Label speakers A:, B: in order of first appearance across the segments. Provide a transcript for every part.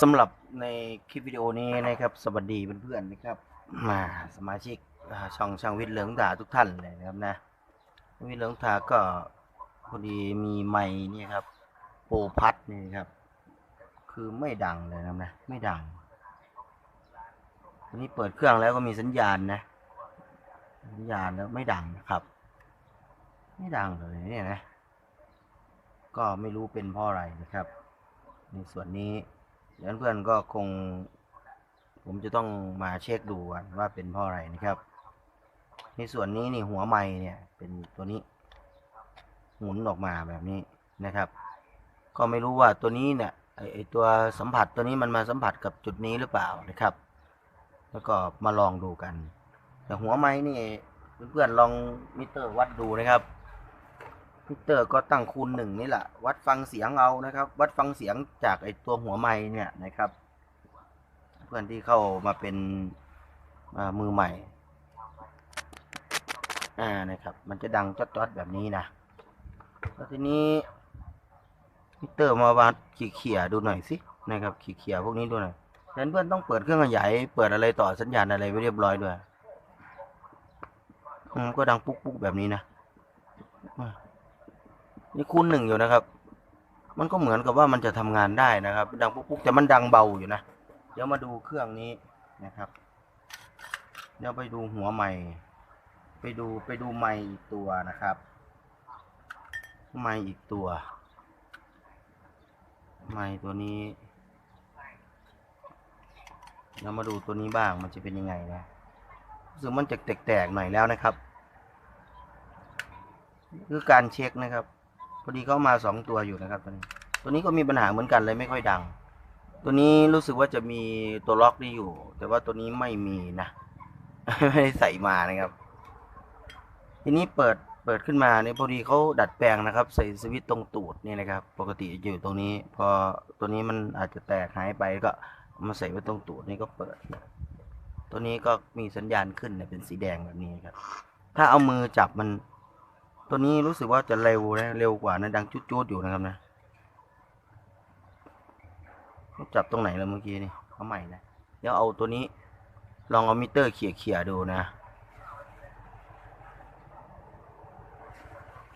A: สำหรับในคลิปวิดีโอนี้นะครับ สวัสดีเพื่อนๆนะครับมาสมาชิกช่องช่างวิทย์เหลืองตาทุกท่านเลยนะครับนะวิทย์เหลืองตาก็พอดีมีไม้นี่ครับโปรพัดนี่ครับ คือไม่ดังเลยนะนะไม่ดังทีนี้เปิดเครื่องแล้วก็มีสัญญาณนะ สัญญาณแล้วไม่ดังนะครับ ไม่ดังเลยเนี่ยนะ ก็ไม่รู้เป็นเพราะอะไรนะครับ ในส่วนนี้ เดี๋ยวเพื่อนๆก็คง ผมจะต้องมาเช็คดูกันว่าเป็นเพราะอะไรนะครับ ในส่วนนี้นี่หัวไม้เนี่ยเป็นตัวนี้ หมุนออกมาแบบนี้นะครับ ก็ไม่รู้ว่าตัวนี้เนี่ยไอไอตัวสัมผัสตัวนี้มันมาสัมผัสกับจุดนี้หรือเปล่านะครับ แล้วก็มาลองดูกัน แต่หัวไม้นี่เพื่อนๆลองมิเตอร์วัดดูนะครับ มิเตอร์ก็ตั้งคูณหนึ่งนี่แหละ วัดฟังเสียงเอานะครับ วัดฟังเสียงจากไอตัวหัวไม้เนี่ยนะครับ เพื่อนที่เข้ามาเป็นมือใหม่ อ่านะครับ มันจะดังจอดๆแบบนี้นะแล้วทีนี้มิเตอร์มาวัดขีเขี่ยดูหน่อยสินะครับขีเขี่ยพวกนี้ดูหน่อยดังนั้นเพื่อนต้องเปิดเครื่องขยายเปิดอะไรต่อสัญญาณอะไรไว้เรียบร้อยด้วยอืมก็ดังปุ๊กๆแบบนี้นะอ่า นี่คูณหนึ่งอยู่นะครับ มันก็เหมือนกับว่ามันจะทำงานได้นะครับ ดังปุ๊กๆแต่มันดังเบาอยู่นะ เดี๋ยวมาดูเครื่องนี้นะครับ เดี๋ยวไปดูหัวใหม่ ไปดูไปดูไม้อีกตัวนะครับไม้อีกตัว ไม้ตัวนี้เดี๋ยวมาดูตัวนี้บ้างมันจะเป็นยังไงนะรู้สึกมันจะแตกๆหน่อยแล้วนะครับ คือการเช็คนะครับ พอดีเขามาสองตัวอยู่นะครับตัวนี้ตัวนี้ก็มีปัญหาเหมือนกันเลยไม่ค่อยดัง ตัวนี้รู้สึกว่าจะมีตัวล็อกนี่อยู่ แต่ว่าตัวนี้ไม่มีนะไม่ได้ใส่มานะครับ ทีนี้เปิดเปิดขึ้นมาเนี่ยพอดีเขาดัดแปลงนะครับ ใส่สวิตช์ตรงตูดนี่นะครับ ปกติจะอยู่ตรงนี้ พอตัวนี้มันอาจจะแตกหายไปก็มาใส่ไว้ตรงตูดนี่ก็เปิด ตัวนี้ก็มีสัญญาณขึ้นเนี่ยเป็นสีแดงแบบนี้ครับ ถ้าเอามือจับมัน ตัวนี้รู้สึกว่าจะเร็วนะเร็วกว่านะดังจุดๆอยู่นะครับนะจับตรงไหนแล้วเมื่อกี้นี่เอาใหม่นะเดี๋ยวเอาตัวนี้ ลองเอามิเตอร์เขี่ยเขี่ยๆดูนะ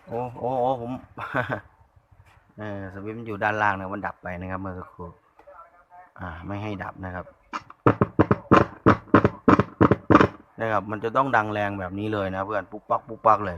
A: โอ้โอ้โอ้ผมเออสวิตมันอยู่ด้านล่างนะมันดับไปนะครับเมื่อสักครู่อ่า ไม่ให้ดับนะครับนะครับ มันจะต้องดังแรงแบบนี้เลยนะเพื่อนปุ๊กปักปุ๊กปักเลย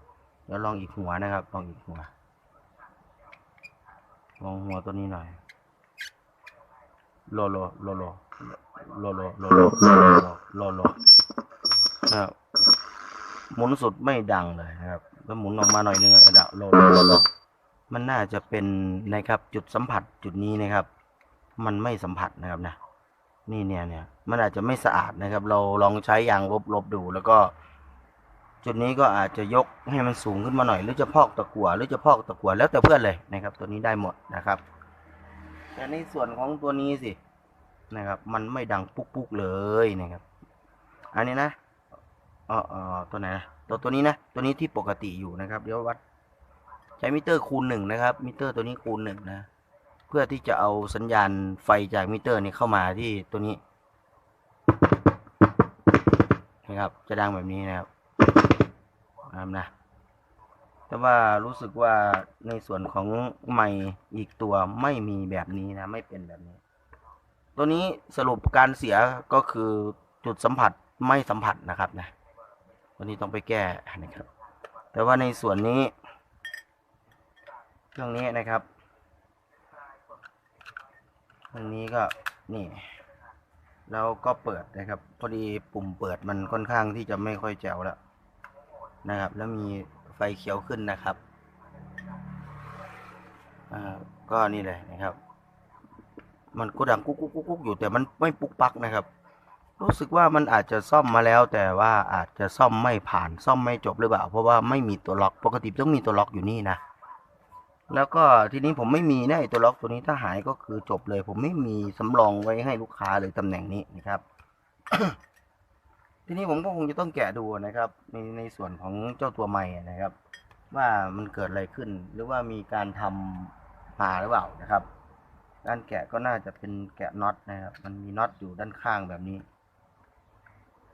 A: ดี๋ยวลองอีกหัวนะครับ ลองอีกหัว ลองหัวตัวนี้หน่อยโลโลโลโลโลโลโลโลโลโลโลโลนะครับหมุนสุดไม่ดังเลยนะครับ แล้วหมุนออกมาหน่อยนึงอะดับโลโลโลโลมันน่าจะเป็นนะครับ จุดสัมผัสจุดนี้นะครับ มันไม่สัมผัสนะครับนะ นี่เนี่ยเนี่ย มันอาจจะไม่สะอาดนะครับ เราลองใช้ยางลบลบดูแล้วก็ จุดนี้ก็อาจจะยกให้มันสูงขึ้นมาหน่อย หรือจะพอกตะกั่วหรือจะพอกตะกั่วแล้วแต่เพื่อนเลยนะครับ ตัวนี้ได้หมดนะครับ แต่ในส่วนของตัวนี้สินะครับ มันไม่ดังปุ๊กปุ๊กเลยนะครับ อันนี้นะเออเออตัวไหนนะตัวตัวนี้นะตัวนี้ที่ปกติอยู่นะครับเดี๋ยววัดใช้มิเตอร์คูณหนึ่งนะครับ มิเตอร์ตัวนี้คูณหนึ่งนะ เพื่อที่จะเอาสัญญาณไฟจากมิเตอร์นี้เข้ามาที่ตัวนี้นะครับ จะดังแบบนี้นะครับ นะครับนะแต่ว่ารู้สึกว่าในส่วนของไมค์อีกตัวไม่มีแบบนี้นะ ไม่เป็นแบบนี้ ตัวนี้สรุปการเสียก็คือจุดสัมผัสไม่สัมผัสนะครับนะตัวนี้ต้องไปแก้นะครับ แต่ว่าในส่วนนี้เครื่องนี้นะครับเครื่องนี้ก็นี่ แล้วก็เปิดนะครับ พอดีปุ่มเปิดมันค่อนข้างที่จะไม่ค่อยแจ๋วแล้ว นะครับ แล้วมีไฟเขียวขึ้นนะครับก็นี่เลยนะครับ มันก็ดังกุ๊กกุ๊กกุ๊กอยู่แต่มันไม่ปุกปักนะครับ รู้สึกว่ามันอาจจะซ่อมมาแล้ว แต่ว่าอาจจะซ่อมไม่ผ่านซ่อมไม่จบหรือเปล่า เพราะว่าไม่มีตัวล็อกปกติต้องมีตัวล็อกอยู่นี่นะแล้วก็ทีนี้ผมไม่มีนะไอ้ตัวล็อกตัวนี้ถ้าหายก็คือจบเลย ผมไม่มีสำรองไว้ให้ลูกค้าเลยตำแหน่งนี้นะครับ ทีนี้ผมก็คงจะต้องแกะดูนะครับ ในในส่วนของเจ้าตัวใหม่นะครับ ว่ามันเกิดอะไรขึ้น หรือว่ามีการทำมาหรือเปล่านะครับด้านแกะก็น่าจะเป็นแกะน็อตนะครับ มันมีน็อตอยู่ด้านข้างแบบนี้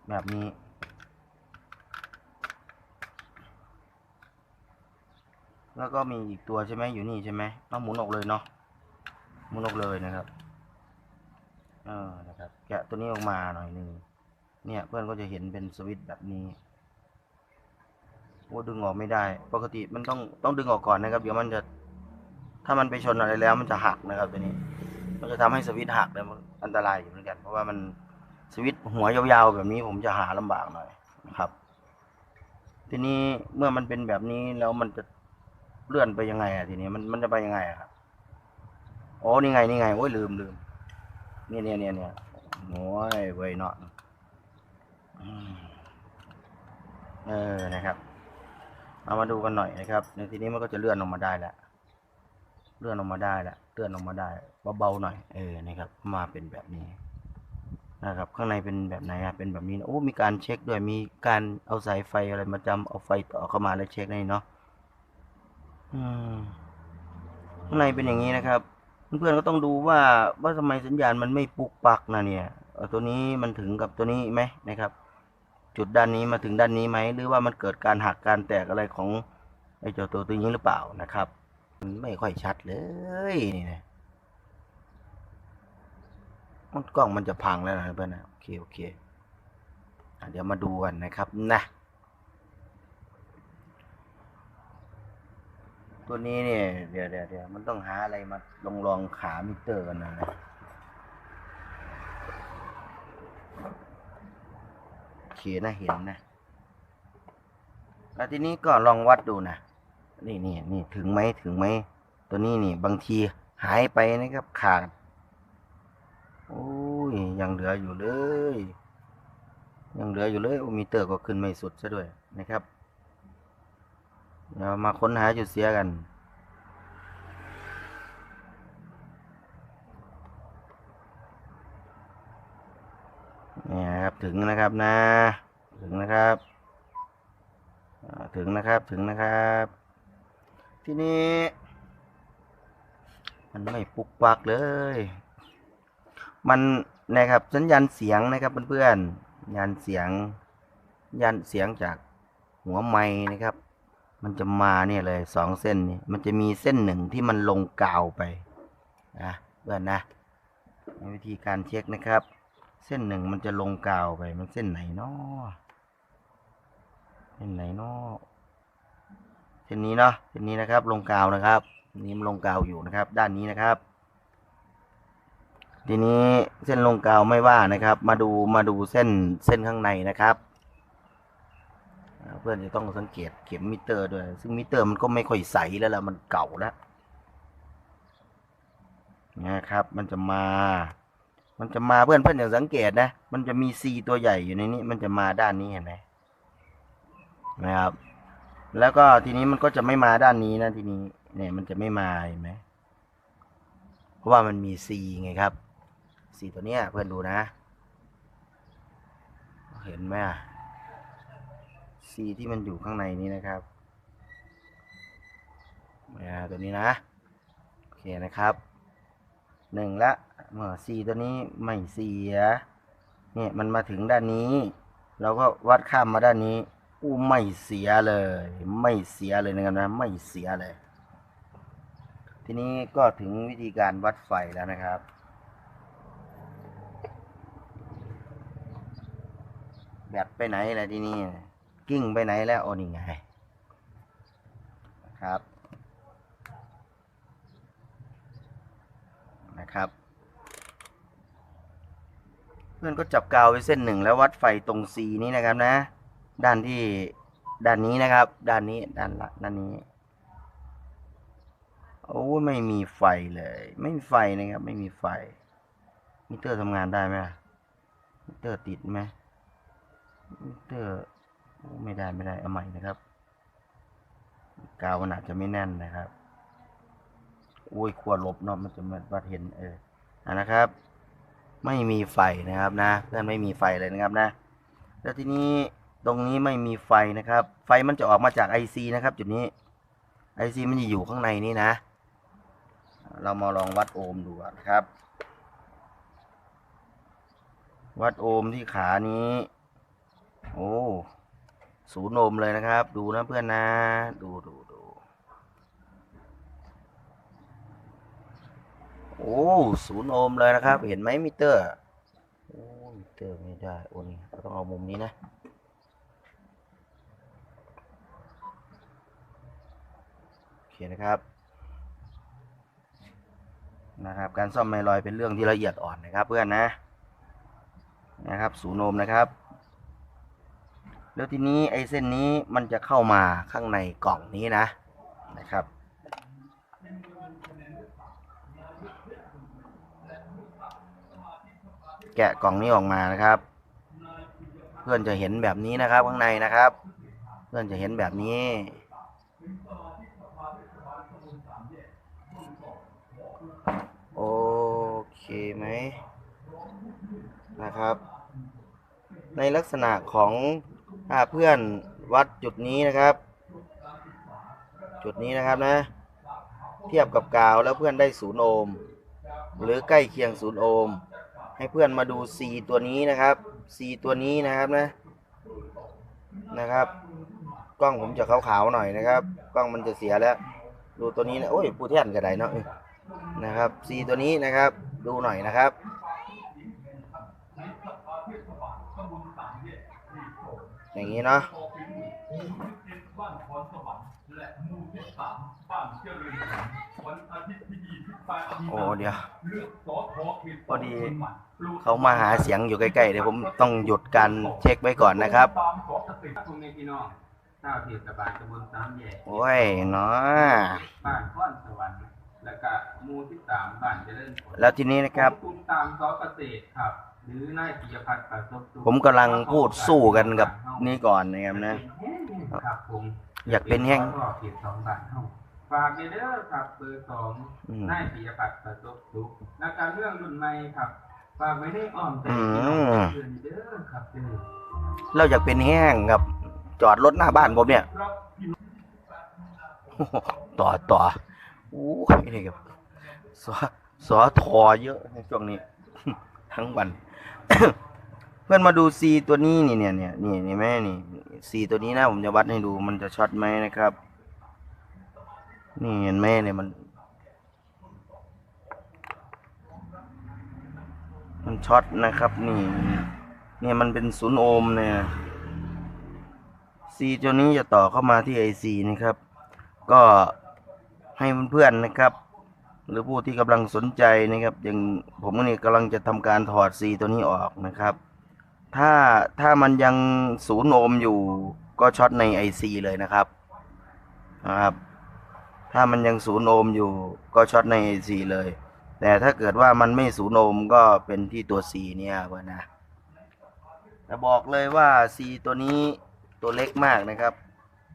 A: แบบนี้ แล้วก็มีอีกตัวใช่ไหมอยู่นี่ใช่ไหมเอาหมุนออกเลยเนาะหมุนออกเลยนะครับเออนะครับ แกะตัวนี้ออกมาหน่อยหนึ่ง เนี่ยเพื่อนก็จะเห็นเป็นสวิตช์แบบนี้โอ้ดึงออกไม่ได้ ปกติมันต้องต้องดึงออกก่อนนะครับ เดี๋ยวมันจะถ้ามันไปชนอะไรแล้วมันจะหักนะครับตัวนี้ มันจะทำให้สวิตช์หักเลยมันอันตรายอยู่เหมือนกัน เพราะว่ามันสวิตช์หัวยาวๆแบบนี้ผมจะหาลำบากหน่อยนะครับ ทีนี้เมื่อมันเป็นแบบนี้แล้วมันจะเลื่อนไปยังไงอะทีนี้มันมันจะไปยังไงอะครับโอ้นี่ไงนี่ไงโอ้ยลืมลืมเนี่ยเนี่ยเนี่ยเนี่ยโอ้ยเว้ยเนาะอืม เออนะครับ เอามาดูกันหน่อยนะครับ ในทีนี้มันก็จะเลื่อนออกมาได้แล้วเลื่อนออกมาได้แล้วเลื่อนออกมาได้เบาๆหน่อยเออนะครับ มาเป็นแบบนี้นะครับ ข้างในเป็นแบบไหนอะเป็นแบบนี้นะโอ้มีการเช็คด้วยมีการเอาสายไฟอะไรมาจำเอาไฟต่อเข้ามาแล้วเช็คนี่เนาะอืมข้างในเป็นอย่างนี้นะครับ เพื่อนๆก็ต้องดูว่าว่าทำไมสัญญาณมันไม่ปุกปักนะเนี่ยตัวนี้มันถึงกับตัวนี้ไหมนะครับ จุดด้านนี้มาถึงด้านนี้ไหมหรือว่ามันเกิดการหักการแตกอะไรของไอ้เจ้าตัวตัวนี้หรือเปล่านะครับมันไม่ค่อยชัดเลยนี่นะมันกล้องมันจะพังแล้วนะเพื่อนนะโอเคโอเคอเดี๋ยวมาดูกันนะครับนะตัวนี้เนี่ยเดี๋ยวเดี๋ยวเดี๋ยวมันต้องหาอะไรมาลองลองขามิเตอร์กันนะ นะเคนะเห็นนะ แล้วทีนี้ก็ลองวัดดูนะ นี่นี่นี่ถึงไหมถึงไหม ตัวนี้นี่ บางทีหายไปนะครับขาด โอ้ยยังเหลืออยู่เลย ยังเหลืออยู่เลยโอมีเตอร์ก็ขึ้นไม่สุดซะด้วยนะครับเรามาค้นหาจุดเสียกัน เนี่ยครับถึงนะครับนะ ถึงนะครับถึงนะครับถึงนะครับ ทีนี้ มันไม่ปุกปักเลย มันนะครับสัญญาณเสียงนะครับเพื่อนๆสัญญาณเสียงสัญญาณเสียงจากหัวไม้นะครับ มันจะมาเนี่ยเลยสองเส้นนี่มันจะมีเส้นหนึ่งที่มันลงกาวไปนะเพื่อนนะวิธีการเช็คนะครับ เส้นหนึ่งมันจะลงกาวไป มันเส้นไหนนาะเส้นไหนนาะเส้นนี้เนาะเส้นนี้นะครับ ลงกาวนะครับ นี้มันลงกาวอยู่นะครับ ด้านนี้นะครับ ทีนี้เส้นลงกาวไม่ว่านะครับ มาดูมาดูเส้นเส้นข้างในนะครับ เพื่อนจะต้องสังเกตเข็มมิเตอร์ด้วย ซึ่งมิเตอร์มันก็ไม่ค่อยใสแล้วล่ะมันเก่าแล้วนะครับ มันจะมา มันจะมาเพื่อนเพื่อนอย่างสังเกตนะ มันจะมีซีตัวใหญ่อยู่ในนี้ มันจะมาด้านนี้เห็นไหมนะครับ แล้วก็ทีนี้มันก็จะไม่มาด้านนี้นะทีนี้ เนี่ยมันจะไม่มาเห็นไหมเพราะว่ามันมีซีไงครับซีตัวเนี้ยเพื่อนดูนะ เห็นไหมซีที่มันอยู่ข้างในนี้นะครับอ่าตัวนี้นะ โอเคนะครับ หนึ่งละเมื่อซีตัวนี้ไม่เสียเนี่ยมันมาถึงด้านนี้ เราก็วัดข้ามมาด้านนี้อู้ไม่เสียเลย ไม่เสียเลยนะครับนะไม่เสียเลย ทีนี้ก็ถึงวิธีการวัดไฟแล้วนะครับแบตไปไหนแล้วทีนี้กิ้งไปไหนแล้วโอ้นี่ไงนะครับ นะครับเพื่อนก็จับกาวไว้เส้นหนึ่งแล้ววัดไฟตรง C นี้นะครับนะ ด้านที่ด้านนี้นะครับ ด้านนี้ด้านละด้านนี้โอ้ยไม่มีไฟเลย ไม่มีไฟนะครับ ไม่มีไฟ มิเตอร์ทำงานได้ไหมมิเตอร์ติดไหมมิเตอร์โอ้ไม่ได้ไม่ได้เอาใหม่นะครับ กาวมันอาจจะไม่แน่นนะครับ โอ้ยควรลบเนาะมันจะมันวัดเห็นเออนะครับ ไม่มีไฟนะครับนะ เพื่อนไม่มีไฟเลยนะครับนะ แล้วทีนี้ตรงนี้ไม่มีไฟนะครับ ไฟมันจะออกมาจาก IC นะครับ จุดนี้ IC มันจะอยู่ข้างในนี้นะ เรามาลองวัดโอห์มดูก่อนครับ วัดโอห์มที่ขานี้ โอ้ศูนย์โอห์มเลยนะครับ ดูนะเพื่อนนะ ดูดูดู โอ้ศูนย์โอห์มเลยนะครับ เห็นไหมมิเตอร์โอ้มิเตอร์ไม่ได้โอ้นี่เราต้องเอามุมนี้นะโอเคนะครับนะครับการซ่อมไมลอยเป็นเรื่องที่ละเอียดอ่อนนะครับเพื่อนนะนะครับศูนย์โอห์มนะครับ แล้วทีนี้ไอ้เส้นนี้มันจะเข้ามาข้างในกล่องนี้นะนะครับ แกะกล่องนี้ออกมานะครับ เพื่อนจะเห็นแบบนี้นะครับ ข้างในนะครับ เพื่อนจะเห็นแบบนี้โอเคไหมนะครับ ในลักษณะของถ้าเพื่อนวัดจุดนี้นะครับ จุดนี้นะครับนะ เทียบกับกาวแล้วเพื่อนได้ศูนย์โอห์มหรือใกล้เคียงศูนย์โอห์ม ให้เพื่อนมาดู C ตัวนี้นะครับ C ตัวนี้นะครับนะนะครับ กล้องผมจะขาวๆหน่อยนะครับ กล้องมันจะเสียแล้ว ดูตัวนี้นะโอ้ยปูแท่นกระไดเนาะนะครับ C ตัวนี้นะครับ ดูหน่อยนะครับอย่างนี้เนาะ โอ้เดี๋ยวพอดีเขามาหาเสียงอยู่ใกล้ๆเดี๋ยวผมต้องหยุดการเช็คไว้ก่อนนะครับ
B: พ่อแม่พี่น้องชาวเทศบาลตำบลสามแยก
A: โอ้ยเนาะ
B: บ้านข้อนสวรรค์แล้วก็หมู่ที่สามบ้านเจริญผล
A: แล้วทีนี้นะครับ
B: ผมตามซอเกษตรครับหรือนายปิยพัฒน์ประสบสุข
A: ผมกำลังพูดสู้กันกับนี่ก่อนนะครับนะ
B: ครับผม
A: อยากเป็นแห้ง
B: รอบเขตสองบ้านเฮาฝากเด้อครับเบอร์สอง
A: อืม
B: นายปิยพัฒน์ประสบสุขนักการเรื่องรุ่นใหม่ครับฝากไว้ในอ้อมใจ
A: อื
B: พี่น้อง
A: ม
B: เพื่อนเด้อครับเด้อ
A: เราอยากเป็นแห้งกับ จอดรถหน้าบ้านผมเนี่ย
B: ครับ
A: ต่อต่อโอ้ยนี่ครับสอสอทอเยอะในช่วงนี้ ทั้งวัน เพื่อนมาดูซีตัวนี้นี่เนี่ยเนี่ยนี่นี่แม่นี่ซีตัวนี้นะผมจะวัดให้ดูมันจะช็อตไหมนะครับ นี่เห็นไหมเนี่ยมัน มันช็อตนะครับ นี่ เนี่ยมันเป็นศูนย์โอห์มเนี่ยซีตัวนี้จะต่อเข้ามาที่ไอซีนะครับ ก็ให้เพื่อนๆนะครับ หรือผู้ที่กำลังสนใจนะครับ อย่างผมนี่กำลังจะทำการถอดซีตัวนี้ออกนะครับ ถ้าถ้ามันยังศูนย์โอห์มอยู่ก็ช็อตใน IC เลยนะครับนะครับ ถ้ามันยังศูนย์โอห์มอยู่ก็ช็อตใน IC เลย แต่ถ้าเกิดว่ามันไม่ศูนย์โอห์มก็เป็นที่ตัว C เนี่ยเพื่อนนะแต่บอกเลยว่า C ตัวนี้ตัวเล็กมากนะครับ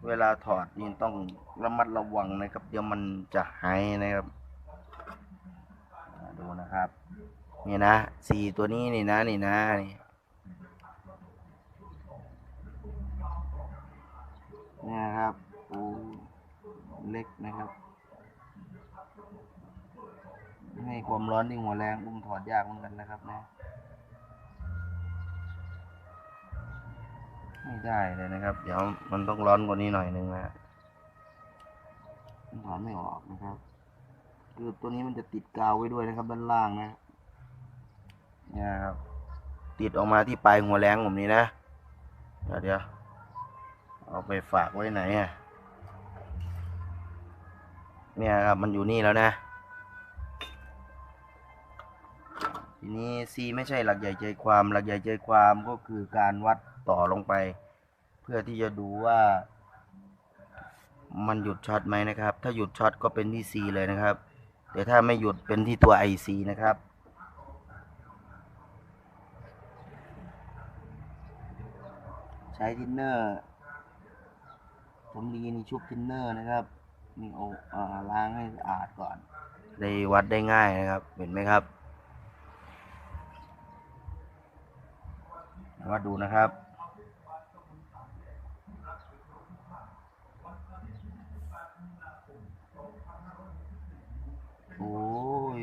A: เวลาถอดนี่ต้องระมัดระวังนะครับ เดี๋ยวมันจะหายนะครับดูนะครับนี่นะสีตัวนี้นี่นะนี่นะนี่เนี่ยครับโอ้ เล็กนะครับ ให้ความร้อนที่หัวแรงอุ้มถอดยากเหมือนกันนะครับนะ ไม่ได้เลยนะครับ เดี๋ยวมันต้องร้อนกว่านี้หน่อยนึงนะถอดไม่ออกนะครับ คือตัวนี้มันจะติดกาวไว้ด้วยนะครับ ด้านล่างนะเนี่ยครับ ติดออกมาที่ปลายหัวแรงผมนี้นะ เดี๋ยวเดี๋ยวเอาไปฝากไว้ไหนอะ เนี่ยครับมันอยู่นี่แล้วนะ ทีนี้ C ไม่ใช่หลักใหญ่ใจความหลักใหญ่ใจความก็คือการวัดต่อลงไป เพื่อที่จะดูว่า มันหยุดช็อตไหมนะครับ ถ้าหยุดช็อตก็เป็นที่ C เลยนะครับ แต่ถ้าไม่หยุดเป็นที่ตัว IC นะครับใช้ทินเนอร์สมรีนี่ชุบทินเนอร์นะครับ นี่เอาเอ่อล้างให้สะอาดก่อน ได้วัดได้ง่ายนะครับ เห็นไหมครับ วัดดูนะครับ โอ้ย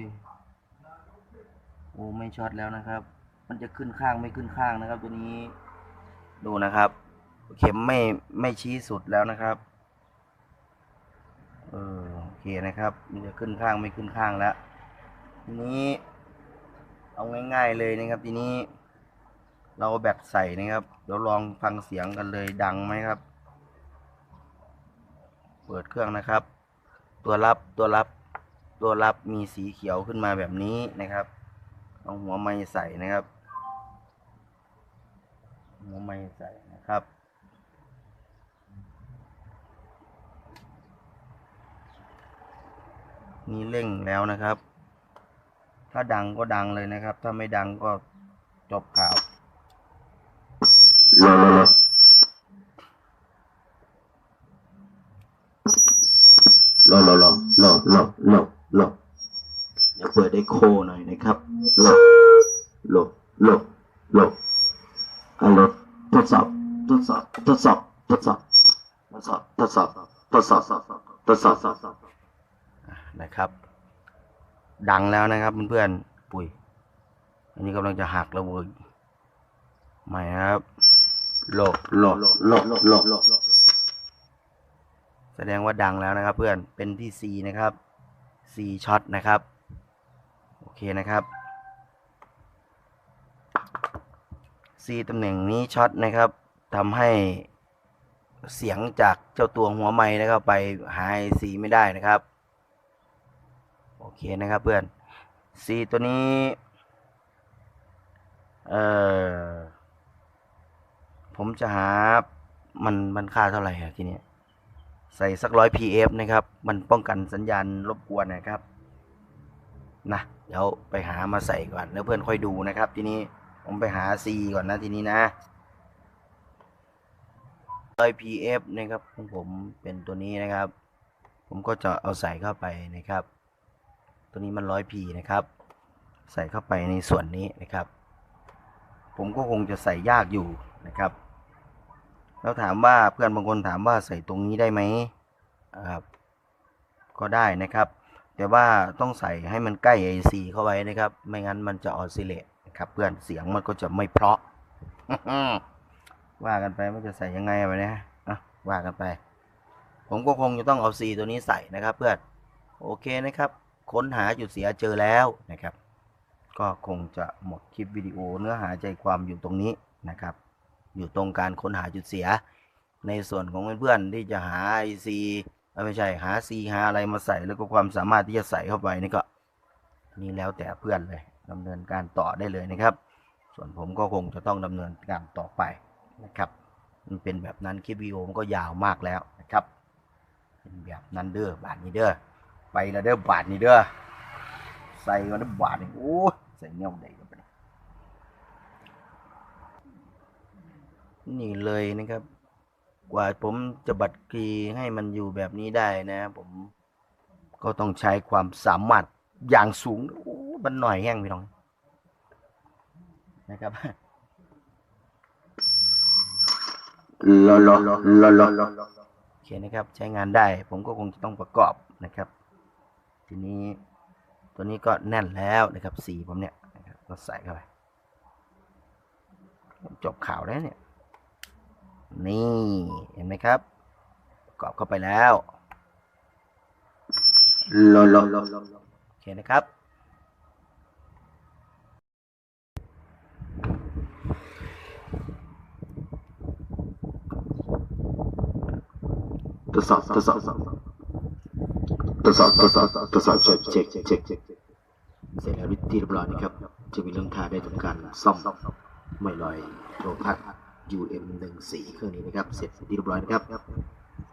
A: โอ้ไม่ช็อตแล้วนะครับ มันจะขึ้นข้างไม่ขึ้นข้างนะครับ ตัวนี้ ดูนะครับ เข็มไม่ไม่ชี้สุดแล้วนะครับ เออโอเคนะครับมันจะขึ้นข้างไม่ขึ้นข้างแล้วทีนี้ เอาง่าย ๆเลยนะครับ ทีนี้ เราแบตใส่นะครับ เดี๋ยวลองฟังเสียงกันเลยดังไหมครับ เปิดเครื่องนะครับ ตัวรับตัวรับ ตัวรับมีสีเขียวขึ้นมาแบบนี้นะครับเอาหัวไม้ใส่นะครับ หัวไม้ใส่นะครับ นี่เร่งแล้วนะครับ ถ้าดังก็ดังเลยนะครับ ถ้าไม่ดังก็จบข่าว
C: รอรอรอรอรอรอรอ
A: เดี๋ยวเปิดได้โคหน่อยนะครับ
C: รอรอรอรอฮัลโหลทดสอบทดสอบทดสอบทดสอบทดสอบทดสอบทดสอบทดสอบทดสอบ
A: นะครับ ดังแล้วนะครับเพื่อนๆปุ๋ย อันนี้กำลังจะหักแล้วเว้ยใหม่ครับโลบ
C: รอรอรอรอรอ
A: แสดงว่าดังแล้วนะครับ เพื่อนเป็นที่ C นะครับ C ช็อตนะครับ โอเคนะครับ C ตำแหน่งนี้ช็อตนะครับทำให้เสียงจากเจ้าตัวหัวไม้นะครับ ไปหาย C ไม่ได้นะครับ โอเคนะครับเพื่อน C ตัวนี้ เอ่อ ผมจะหา มัน มันค่าเท่าไหร่อะทีเนี้ย ใส่สักร้อย pf นะครับ มันป้องกันสัญญาณรบกวนนะครับ นะ เดี๋ยวไปหามาใส่ก่อน แล้วเพื่อนค่อยดูนะครับ ทีนี้ ผมไปหา C ก่อนนะทีนี้นะร้อย pf นะครับของผมเป็นตัวนี้นะครับ ผมก็จะเอาใส่เข้าไปนะครับ ตัวนี้มันร้อย p นะครับ ใส่เข้าไปในส่วนนี้นะครับ ผมก็คงจะใส่ยากอยู่นะครับแล้วถามว่าเพื่อนบางคนถามว่าใส่ตรงนี้ได้ไหมครับ ก็ได้นะครับ แต่ว่าต้องใส่ให้มันใกล้ AC เข้าไว้นะครับ ไม่งั้นมันจะออสซิเลตนะครับ เพื่อนเสียงมันก็จะไม่เพราะว่ากันไปมันจะใส่ยังไงไปนี่ยอะว่ากันไป ผมก็คงจะต้องเอา C ตัวนี้ใส่นะครับ เพื่อนโอเคนะครับ ค้นหาจุดเสียเจอแล้วนะครับ ก็คงจะหมดคลิปวิดีโอเนื้อหาใจความอยู่ตรงนี้นะครับ อยู่ตรงการค้นหาจุดเสีย ในส่วนของเพื่อนๆที่จะหา IC เอ้ยไม่ใช่หา C หาอะไรมาใส่แล้วก็ความสามารถที่จะใส่เข้าไปนี่ก็นี่แล้วแต่เพื่อนเลยดำเนินการต่อได้เลยนะครับ ส่วนผมก็คงจะต้องดำเนินการต่อไปนะครับมันเป็นแบบนั้นคลิปวิดีโอมันก็ยาวมากแล้วนะครับ เป็นแบบนั้นเด้อบาทนี้เด้อ ไปแล้วเด้อบาทนี้เด้อใส่กันเด้อบาทนี้โอ้ใส่เงี้ยวใดกันไปนี่เลยนะครับ กว่าผมจะบัดกรีให้มันอยู่แบบนี้ได้นะ ผมก็ต้องใช้ความสามารถอย่างสูงโอ้มันหน่อยแห้งพี่น้องนะครับ
C: รอรอรอรอรอ
A: โอเคนะครับ ใช้งานได้ ผมก็คงจะต้องประกอบนะครับ ทีนี้ตัวนี้ก็แน่นแล้วนะครับสีผมเนี่ยนะครับก็ใส่เข้าไปจบข่าวแล้วเนี่ย นี่เห็นไหมครับประกอบเข้าไปแล้ว
C: รอรอรอ
A: โอเคนะครับ
C: ทดสอบทดสอบ ทดสอบทดสอบทดสอบเช็คเช็คเช็คเช็ค
A: เสร็จแล้ววิที่เรียบร้อยนะครับ จะมีเรื่องท่าได้ทำการซ่อมไม่ลอยโลพัก UM 1 4 เครื่องนี้นะครับ เสร็จที่เรียบร้อยนะครับ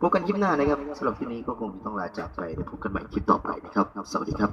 A: พบกันคลิปหน้านะครับสำหรับคลิปนี้ก็คงจะต้องลาจากไปเดี๋ยวพบกันใหม่คลิปต่อไปนะครับ สวัสดีครับ